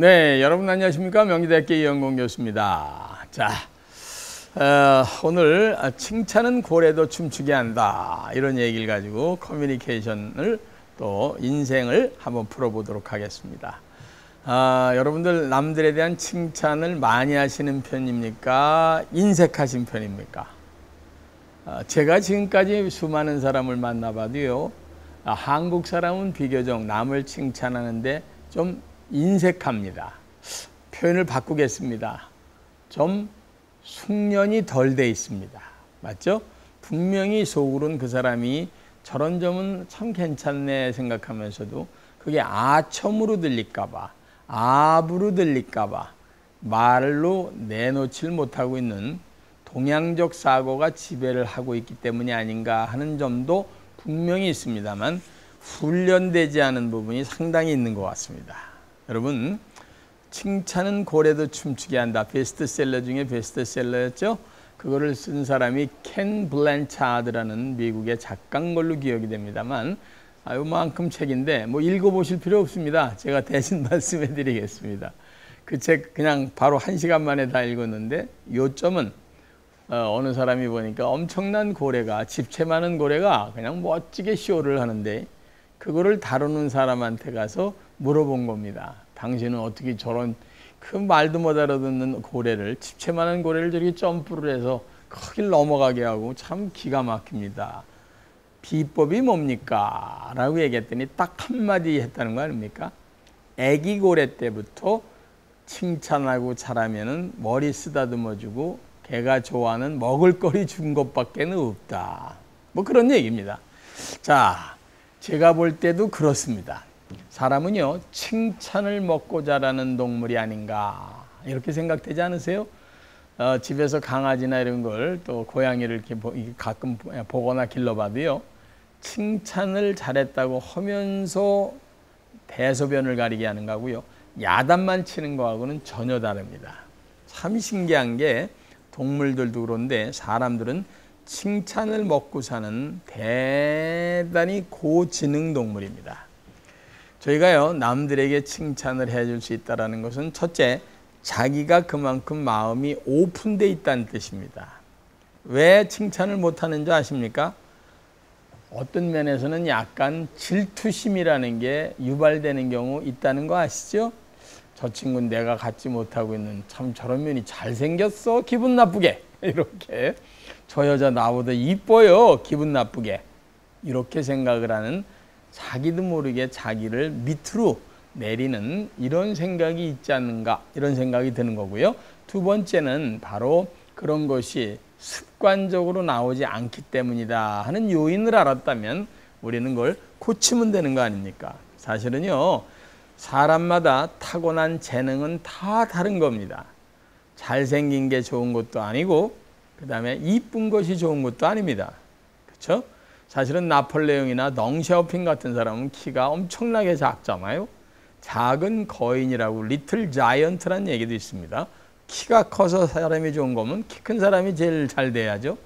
네, 여러분 안녕하십니까? 명지대학교 이영공 교수입니다. 자, 어, 오늘 칭찬은 고래도 춤추게 한다 이런 얘기를 가지고 커뮤니케이션을 또 인생을 한번 풀어보도록 하겠습니다. 아, 여러분들 남들에 대한 칭찬을 많이 하시는 편입니까? 인색하신 편입니까? 아, 제가 지금까지 수많은 사람을 만나봐도요, 아, 한국 사람은 비교적 남을 칭찬하는데 좀 인색합니다. 표현을 바꾸겠습니다. 좀 숙련이 덜 돼 있습니다. 맞죠? 분명히 속으로는 그 사람이 저런 점은 참 괜찮네 생각하면서도 그게 아첨으로 들릴까봐, 아부로 들릴까봐 말로 내놓질 못하고 있는 동양적 사고가 지배를 하고 있기 때문이 아닌가 하는 점도 분명히 있습니다만 훈련되지 않은 부분이 상당히 있는 것 같습니다. 여러분 칭찬은 고래도 춤추게 한다. 베스트셀러 중에 베스트셀러였죠. 그거를 쓴 사람이 켄 블랜차드라는 미국의 작가인 걸로 기억이 됩니다만 아, 요만큼 책인데 뭐 읽어보실 필요 없습니다. 제가 대신 말씀해 드리겠습니다. 그 책 그냥 바로 한 시간 만에 다 읽었는데 요점은 어, 느 사람이 보니까 엄청난 고래가 집채 많은 고래가 그냥 멋지게 쇼를 하는데 그거를 다루는 사람한테 가서 물어본 겁니다. 당신은 어떻게 저런 그 말도 못 알아듣는 고래를 집채 많은 고래를 저렇게 점프를 해서 거길 넘어가게 하고 참 기가 막힙니다. 비법이 뭡니까? 라고 얘기했더니 딱 한마디 했다는 거 아닙니까? 애기 고래 때부터 칭찬하고 자라면은 머리 쓰다듬어주고 개가 좋아하는 먹을거리 준 것밖에는 없다. 뭐 그런 얘기입니다. 자, 제가 볼 때도 그렇습니다. 사람은요, 칭찬을 먹고 자라는 동물이 아닌가. 이렇게 생각되지 않으세요? 어, 집에서 강아지나 이런 걸 또 고양이를 이렇게 가끔 보거나 길러봐도요, 칭찬을 잘했다고 하면서 대소변을 가리게 하는 거고요. 야단만 치는 거하고는 전혀 다릅니다. 참 신기한 게 동물들도 그런데 사람들은 칭찬을 먹고 사는 대단히 고지능 동물입니다. 저희가요, 남들에게 칭찬을 해줄 수 있다는 것은 첫째, 자기가 그만큼 마음이 오픈돼 있다는 뜻입니다. 왜 칭찬을 못하는 줄 아십니까? 어떤 면에서는 약간 질투심이라는 게 유발되는 경우 있다는 거 아시죠? 저 친구는 내가 갖지 못하고 있는 참 저런 면이 잘생겼어 기분 나쁘게 이렇게 저 여자 나보다 이뻐요 기분 나쁘게 이렇게 생각을 하는 자기도 모르게 자기를 밑으로 내리는 이런 생각이 있지 않는가 이런 생각이 드는 거고요 두 번째는 바로 그런 것이 습관적으로 나오지 않기 때문이다 하는 요인을 알았다면 우리는 그걸 고치면 되는 거 아닙니까 사실은요 사람마다 타고난 재능은 다 다른 겁니다. 잘생긴 게 좋은 것도 아니고 그 다음에 이쁜 것이 좋은 것도 아닙니다. 그렇죠? 사실은 나폴레옹이나 덩샤오핑 같은 사람은 키가 엄청나게 작잖아요. 작은 거인이라고 리틀 자이언트란 얘기도 있습니다. 키가 커서 사람이 좋은 거면 키 큰 사람이 제일 잘 돼야죠.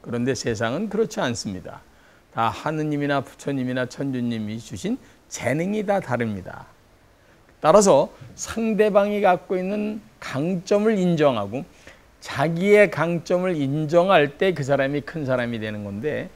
그런데 세상은 그렇지 않습니다. 다 하느님이나 부처님이나 천주님이 주신 재능이 다 다릅니다. 따라서 상대방이 갖고 있는 강점을 인정하고 자기의 강점을 인정할 때 그 사람이 큰 사람이 되는 건데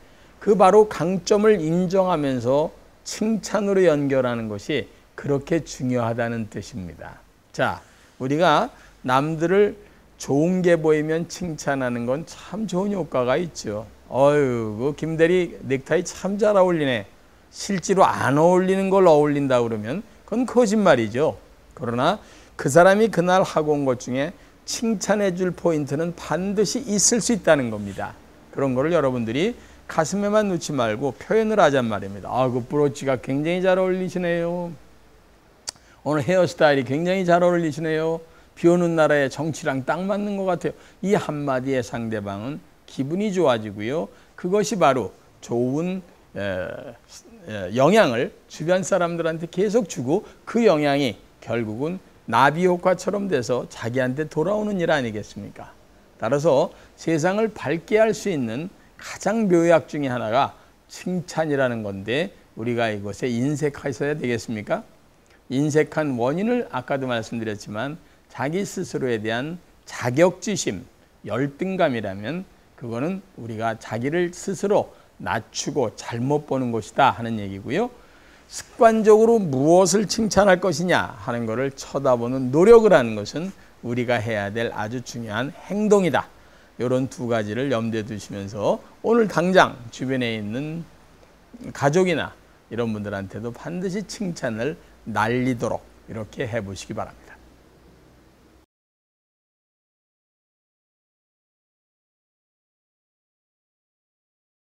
그 바로 강점을 인정하면서 칭찬으로 연결하는 것이 그렇게 중요하다는 뜻입니다. 자, 우리가 남들을 좋은 게 보이면 칭찬하는 건 참 좋은 효과가 있죠. 어유, 그 김대리 넥타이 참 잘 어울리네. 실제로 안 어울리는 걸 어울린다 그러면 그건 거짓말이죠. 그러나 그 사람이 그날 하고 온 것 중에 칭찬해 줄 포인트는 반드시 있을 수 있다는 겁니다. 그런 거를 여러분들이 가슴에만 놓지 말고 표현을 하잔 말입니다. 아, 그 브로치가 굉장히 잘 어울리시네요. 오늘 헤어스타일이 굉장히 잘 어울리시네요. 비 오는 나라의 정치랑 딱 맞는 것 같아요. 이 한마디의 상대방은 기분이 좋아지고요. 그것이 바로 좋은 예, 영향을 주변 사람들한테 계속 주고 그 영향이 결국은 나비 효과처럼 돼서 자기한테 돌아오는 일 아니겠습니까? 따라서 세상을 밝게 할 수 있는 가장 묘약 중의 하나가 칭찬이라는 건데 우리가 이것에 인색하셔야 되겠습니까? 인색한 원인을 아까도 말씀드렸지만 자기 스스로에 대한 자격지심, 열등감이라면 그거는 우리가 자기를 스스로 낮추고 잘못 보는 것이다 하는 얘기고요. 습관적으로 무엇을 칭찬할 것이냐 하는 것을 쳐다보는 노력을 하는 것은 우리가 해야 될 아주 중요한 행동이다. 이런 두 가지를 염두에 두시면서 오늘 당장 주변에 있는 가족이나 이런 분들한테도 반드시 칭찬을 날리도록 이렇게 해보시기 바랍니다.